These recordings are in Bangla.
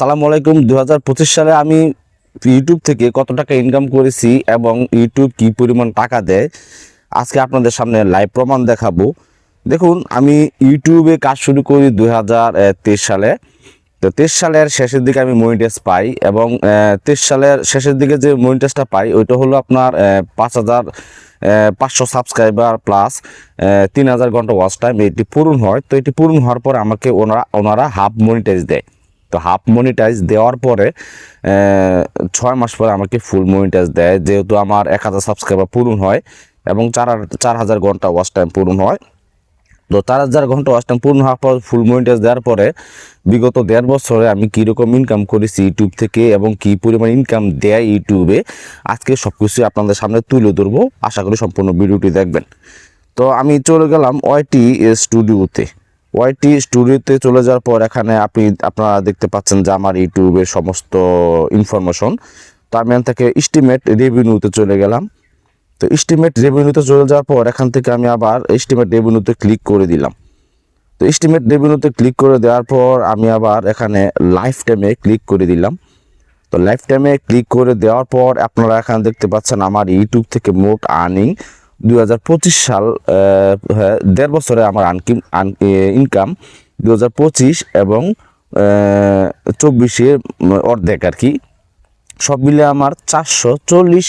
আসসালামু আলাইকুম। দু হাজার পঁচিশ সালে আমি ইউটিউব থেকে কত টাকা ইনকাম করেছি এবং ইউটিউব কি পরিমাণ টাকা দেয়, আজকে আপনাদের সামনে লাইভ প্রমাণ দেখাবো। দেখুন, আমি ইউটিউবে কাজ শুরু করি দু হাজার তেইশ সালে। তো তেইশ সালের শেষের দিকে আমি মনিটাইজ পাই এবং তেইশ সালের শেষের দিকে যে মনিটাইজটা পাই, ওইটা হলো আপনার পাঁচ হাজার পাঁচশো সাবস্ক্রাইবার প্লাস তিন হাজার ঘণ্টা ওয়াচ টাইম এটি পূরণ হয়। তো এটি পূরণ হওয়ার পরে আমাকে ওনারা ওনারা হাফ মনিটাইজ দেয়। তো হাফ মনিটাইজ দেওয়ার পরে ছয় মাস পরে আমাকে ফুল মনিটাইজ দেয়, যেহেতু আমার এক হাজার সাবস্ক্রাইবার পূরণ হয় এবং চার চার হাজার ঘণ্টা ওয়াচ টাইম পূরণ হয়। তো চার হাজার ঘণ্টা ওয়াচ টাইম পূর্ণ হওয়ার পর ফুল মনিটাইজ দেওয়ার পরে, বিগত দেড় বছরে আমি কীরকম ইনকাম করেছি ইউটিউব থেকে এবং কী পরিমাণ ইনকাম দেয় ইউটিউবে আজকে সব কিছুই আপনাদের সামনে তুলে ধরবো। আশা করি সম্পূর্ণ ভিডিওটি দেখবেন। তো আমি চলে গেলাম ওয়াইটি স্টুডিওতে ওয়াইটি স্টুডিওতে চলে যাওয়ার পর এখানে আপনি, আপনারা দেখতে পাচ্ছেন যে আমার ইউটিউবের সমস্ত ইনফরমেশন তো আমি এখান থেকে এস্টিমেট রেভিনিউতে চলে গেলাম। তো এস্টিমেট রেভিনিউতে চলে যাওয়ার পর এখান থেকে আমি আবার এস্টিমেট রেভিনিউতে ক্লিক করে দিলাম। তো এস্টিমেট রেভিনিউতে ক্লিক করে দেওয়ার পর আমি আবার এখানে লাইফ টাইমে ক্লিক করে দিলাম। তো লাইফ টাইমে ক্লিক করে দেওয়ার পর আপনারা এখানে দেখতে পাচ্ছেন আমার ইউটিউব থেকে মোট আর্নিং দুই হাজার পঁচিশ সাল হ্যাঁ, দেড় বছরে আমার আনকিম ইনকাম দু হাজার পঁচিশ এবং চব্বিশের অর্ধেক আর কি। সব মিলে আমার চারশো চল্লিশ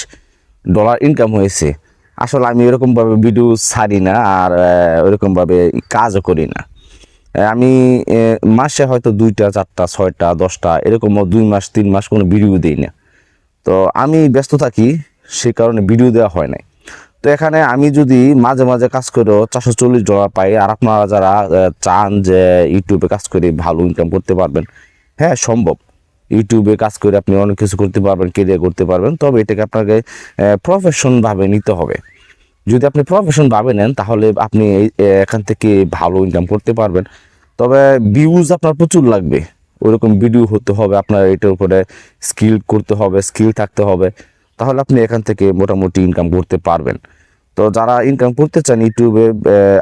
ডলার ইনকাম হয়েছে। আসলে আমি এরকমভাবে ভিডিও ছাড়ি না আর ওরকমভাবে কাজও করি না। আমি মাসে হয়তো দুইটা চারটা ছয়টা দশটা এরকম দুই মাস তিন মাস কোনো ভিডিও দিই না। তো আমি ব্যস্ত থাকি সে কারণে ভিডিও দেওয়া হয় নাই। তো এখানে আমি যদি মাঝে মাঝে কাজ করেও চারশো চল্লিশ ডলার পাই, আর আপনারা যারা চান যে ইউটিউবে কাজ করে ভালো ইনকাম করতে পারবেন হ্যাঁ সম্ভব। ইউটিউবে কাজ করে আপনি অনেক কিছু করতে পারবেন কেরিয়ার করতে পারবেন, তবে এটাকে আপনাকে প্রফেশন ভাবে নিতে হবে। যদি আপনি প্রফেশন ভাবে নেন, তাহলে আপনি এখান থেকে ভালো ইনকাম করতে পারবেন। তবে ভিউজ আপনার প্রচুর লাগবে। ওরকম ভিডিও হতে হবে, আপনার এটার উপরে স্কিল করতে হবে স্কিল থাকতে হবে। তাহলে আপনি এখান থেকে মোটামুটি ইনকাম করতে পারবেন। তো যারা ইনকাম করতে চান ইউটিউবে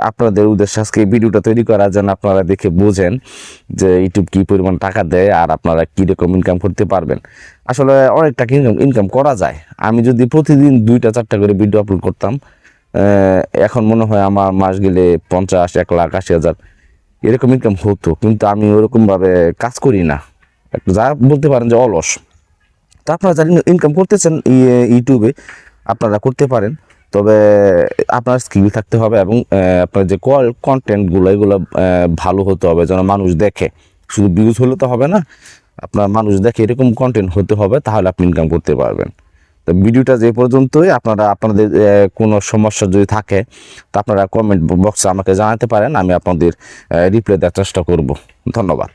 আপনাদের উদ্দেশ্যে আজকে ভিডিওটা তৈরি করা যেন আপনারা দেখে বোঝেন যে ইউটিউব কি পরিমাণ টাকা দেয় আর আপনারা কীরকম ইনকাম করতে পারবেন। আসলে অনেক টাকা ইনকাম ইনকাম করা যায়। আমি যদি প্রতিদিন দুইটা চারটা করে ভিডিও আপলোড করতাম এখন মনে হয় আমার মাস গেলে পঞ্চাশ, এক লাখ, আশি হাজার এরকম ইনকাম হতো। কিন্তু আমি ওরকমভাবে কাজ করি না। যা বলতে পারেন যে অলস। তা আপনারা যারা ইনকাম করতেছেন ইউটিউবে আপনারা করতে পারেন। তবে আপনার স্কিল থাকতে হবে এবং আপনার যে কল কন্টেন্টগুলো এগুলো ভালো হতে হবে, যেন মানুষ দেখে। শুধু ভিউজ হলে তো হবে না, আপনার মানুষ দেখে এরকম কন্টেন্ট হতে হবে, তাহলে আপনি ইনকাম করতে পারবেন। তো ভিডিওটা যে পর্যন্তই, আপনারা, আপনাদের কোনো সমস্যা যদি থাকে, তা আপনারা কমেন্ট বক্সে আমাকে জানাতে পারেন, আমি আপনাদের রিপ্লাই দেওয়ার চেষ্টা করব। ধন্যবাদ।